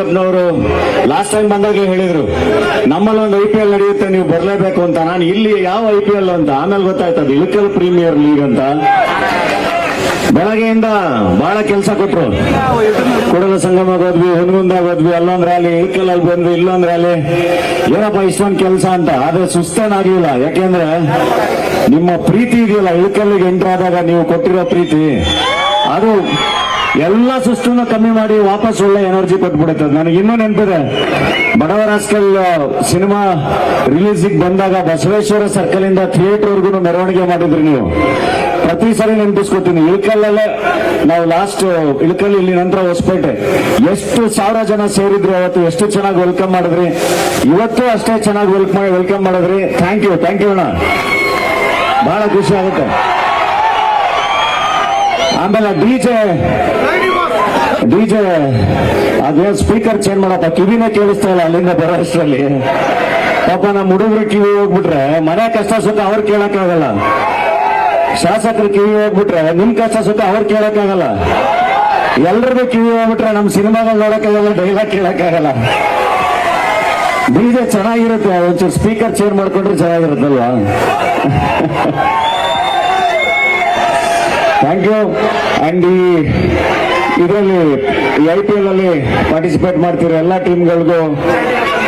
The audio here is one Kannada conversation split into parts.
ಕಾಶ್ಯಪ್ನವರು ಲಾಸ್ಟ್ ಟೈಮ್ ಬಂದಾಗ ಹೇಳಿದ್ರು ನಮ್ಮಲ್ಲಿ ಒಂದು ಐ ಪಿ ಎಲ್ ನಡೆಯುತ್ತೆ, ನೀವು ಬರಲೇಬೇಕು ಅಂತ. ನಾನು ಇಲ್ಲಿ ಯಾವ ಐ ಪಿ ಎಲ್ ಅಂತ, ಆಮೇಲೆ ಗೊತ್ತಾಯ್ತದ ಇಳಕಲ್ ಪ್ರೀಮಿಯರ್ ಲೀಗ್ ಅಂತ. ಬೆಳಗ್ಗೆಯಿಂದ ಬಹಳ ಕೆಲಸ ಕೊಟ್ರು. ಕೂಡಲ ಸಂಗಮ ಹೋದ್ವಿ ಹುನಗುಂದಾಗ ಹೋದ್ವಿ ಅಲ್ಲೊಂದ್ ರ್ಯಾಲಿ ಇಳಕಲ್ಲಲ್ಲಿ ಬಂದ್ವಿ ಇಲ್ಲೊಂದ್ ರ್ಯಾಲಿ ಏನಪ್ಪ, ಇಷ್ಟೊಂದು ಕೆಲಸ ಅಂತ? ಆದ್ರೆ ಸುಸ್ತೇನಾಗ್ಲಿಲ್ಲ ಯಾಕೆಂದ್ರೆ ನಿಮ್ಮ ಪ್ರೀತಿ ಇದೆಯಲ್ಲ ಇಳಕಲ್ಲಿಗೆ ಎಂಟ್ರ್ ಆದಾಗ ನೀವು ಕೊಟ್ಟಿರೋ ಪ್ರೀತಿ. ಅದು ಎಲ್ಲ ಸುಸ್ತನ್ನು ಕಮ್ಮಿ ಮಾಡಿ ವಾಪಸ್ ಒಳ್ಳೆ ಎನರ್ಜಿ ಕೊಟ್ಬಿಡುತ್ತೆ. ನನಗೆ ಇನ್ನೂ ನೆನಪಿದೆ, ಬಡವರ ಹಾಸ್ಟೆಲ್ ಸಿನಿಮಾ ರಿಲೀಸಿಗೆ ಬಂದಾಗ ಬಸವೇಶ್ವರ ಸರ್ಕಲ್ ಇಂದ ಥಿಯೇಟರ್ ವರ್ಗು ಮೆರವಣಿಗೆ ಮಾಡಿದ್ರಿ ನೀವು. ಪ್ರತಿ ಸಾರಿ ನೆನಪಿಸ್ಕೊತೀನಿ, ಇಳಕಲ್ಲಲ್ಲೇ ನಾವು ಲಾಸ್ಟ್ ಇಳಕಲ್ ಇಲ್ಲಿ ನಂತರ ಹೊಸಪೇಟೆ. ಎಷ್ಟು ಸಾವಿರ ಜನ ಸೇರಿದ್ರು ಅವತ್ತು, ಎಷ್ಟು ಚೆನ್ನಾಗಿ ವೆಲ್ಕಮ್ ಮಾಡಿದ್ರಿ. ಇವತ್ತು ಅಷ್ಟೇ ಚೆನ್ನಾಗಿ ವೆಲ್ಕಮ್ ವೆಲ್ಕಮ್ ಮಾಡಿದ್ರಿ. ಥ್ಯಾಂಕ್ ಯು ಥ್ಯಾಂಕ್ ಯು ಅಣ್ಣ. ಬಹಳ ಖುಷಿ ಆಗುತ್ತೆ. ಆಮೇಲೆ ಡಿಜೆ ಡಿಜೆ ಅದೇ ಸ್ಪೀಕರ್ ಚೇಂಜ್ ಮಾಡಪ್ಪ ಕಿವಿನೇ ಕೇಳಿಸ್ತಾ ಇಲ್ಲ ಅಲ್ಲಿಂದ ಬರೋ ಅಷ್ಟರಲ್ಲಿ. ಪಾಪ ನಮ್ಮ ಹುಡುಗರು ಕಿವಿ ಹೋಗ್ಬಿಟ್ರೆ, ಮನೆ ಕಷ್ಟ ಸುಖ ಅವ್ರು ಕೇಳಕ್ಕಾಗಲ್ಲ. ಶಾಸಕರು ಕಿವಿ ಹೋಗ್ಬಿಟ್ರೆ, ನಿಮ್ ಕಷ್ಟ ಸುಖ ಅವ್ರು ಕೇಳಕ್ಕಾಗಲ್ಲ. ಎಲ್ರಿಗೂ ಕಿವಿ ಹೋಗ್ಬಿಟ್ರೆ ನಮ್ ಸಿನಿಮಾಗಳು ನೋಡಕ್ಕಾಗಲ್ಲ ಡೈಲಾಗ್ ಕೇಳಕ್ಕಾಗಲ್ಲ. ಡಿಜೆ ಚೆನ್ನಾಗಿರುತ್ತೆ, ಒಂಚೂರು ಸ್ಪೀಕರ್ ಚೇಂಜ್ ಮಾಡ್ಕೊಂಡ್ರೆ ಚೆನ್ನಾಗಿರುತ್ತಲ್ವಾ? ಥ್ಯಾಂಕ್ ಯು ಅಂಡ್ ಈ ಇದರಲ್ಲಿ ಈ ಐ ಪಿ ಎಲ್ ಅಲ್ಲಿ ಪಾರ್ಟಿಸಿಪೇಟ್ ಮಾಡ್ತಿರೋ ಎಲ್ಲ ಟೀಮ್ಗಳಿಗೂ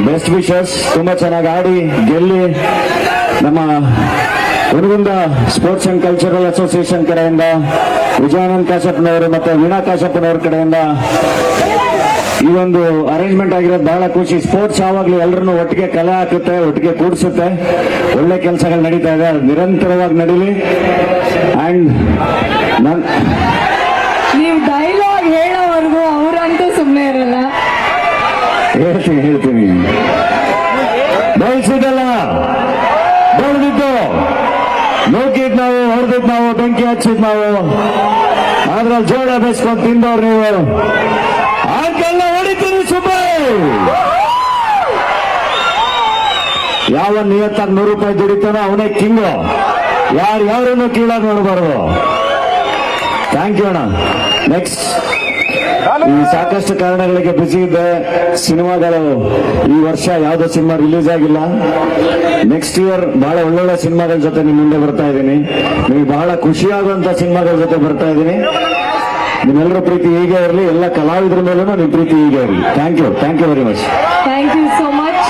ಬೆಸ್ಟ್ ವಿಶಸ್ ತುಂಬಾ ಚೆನ್ನಾಗಿ ಆಡಿ, ಗೆಲ್ಲಿ. ನಮ್ಮ Hungund sports and cultural association ಕಡೆಯಿಂದ, ವಿಜಯಾನಂದ್ ಕಾಶಪ್ಪನವರು ಮತ್ತೆ ವೀಣಾ ಕಾಶಪ್ಪನವ್ರ ಕಡೆಯಿಂದ ಈ ಒಂದು ಅರೇಂಜ್ಮೆಂಟ್ ಆಗಿರೋದು ಬಹಳ ಖುಷಿ. ಸ್ಪೋರ್ಟ್ಸ್ ಯಾವಾಗ್ಲೂ ಎಲ್ಲರನ್ನು ಒಟ್ಟಿಗೆ ಕಲೆ ಹಾಕುತ್ತೆ, ಒಟ್ಟಿಗೆ ಕೂಡಿಸುತ್ತೆ. ಒಳ್ಳೆ ಕೆಲಸಗಳು ನಡೀತಾ ಇದೆ. ನಿರಂತರವಾಗಿ ನಡೀಲಿ. ಅಂಡ್ ನನ್ ನೀವು ಡೈಲಾಗ್ ಹೇಳೋವರೆಗೂ ಅವರಂತೂ ಸುಮ್ಮನೆ ಇರಲ್ಲ. ಹೇಳ್ತೀನಿ ಹೇಳ್ತೀನಿ. ಬಯಸಿದಲ್ಲ ಬರೆದಿದ್ದು. ನೋಕಿದ್ ನಾವು ಹೊಡೆದಿದ್ ನಾವು ಬೆಂಕಿ ಹಚ್ಚಿದ್ ನಾವು. ಅದ್ರಲ್ಲಿ ಜೋಳ ಬೇಸ್ಕೊಂಡು ತಿಂದವ್ರು ನೀವು. ಆಕೆಲ್ಲ ಹೊಡಿತೀರಿ ಸುಬ್ಬಾಯ್ ಯಾವ ನಿಯತ್ತ ನೂರು ರೂಪಾಯಿ ದುಡಿತಾನೋ ಅವನೇ ಕಿಂಗು. ಯಾರು ಯಾರನ್ನು ಕೀಳಾಗಿ ನೋಡಬಾರ್ದು. ಥ್ಯಾಂಕ್ ಯು ಅಣ್ಣ. ನೆಕ್ಸ್ಟ್ ಈ ಸಾಕಷ್ಟು ಕಾರಣಗಳಿಗೆ ಬಿಸಿ ಇದೆ ಸಿನಿಮಾಗಳು. ಈ ವರ್ಷ ಯಾವುದೋ ಸಿನಿಮಾ ರಿಲೀಸ್ ಆಗಿಲ್ಲ. ನೆಕ್ಸ್ಟ್ ಇಯರ್ ಬಹಳ ಒಳ್ಳೊಳ್ಳೆ ಸಿನಿಮಾಗಳ ಜೊತೆ ನಿಮ್ಮ ಮುಂದೆ ಬರ್ತಾ ಇದ್ದೀನಿ. ನಿಮಗೆ ಬಹಳ ಖುಷಿಯಾಗುವಂತ ಸಿನಿಮಾಗಳ ಜೊತೆ ಬರ್ತಾ ಇದ್ದೀನಿ. ನಿಮ್ಮೆಲ್ಲರ ಪ್ರೀತಿ ಹೀಗೆ ಇರಲಿ ಎಲ್ಲ ಕಲಾವಿದರ ಮೇಲೂ ನಿಮ್ಮ ಪ್ರೀತಿ ಹೀಗೆ ಇರಲಿ. Thank you thank you very much thank you so much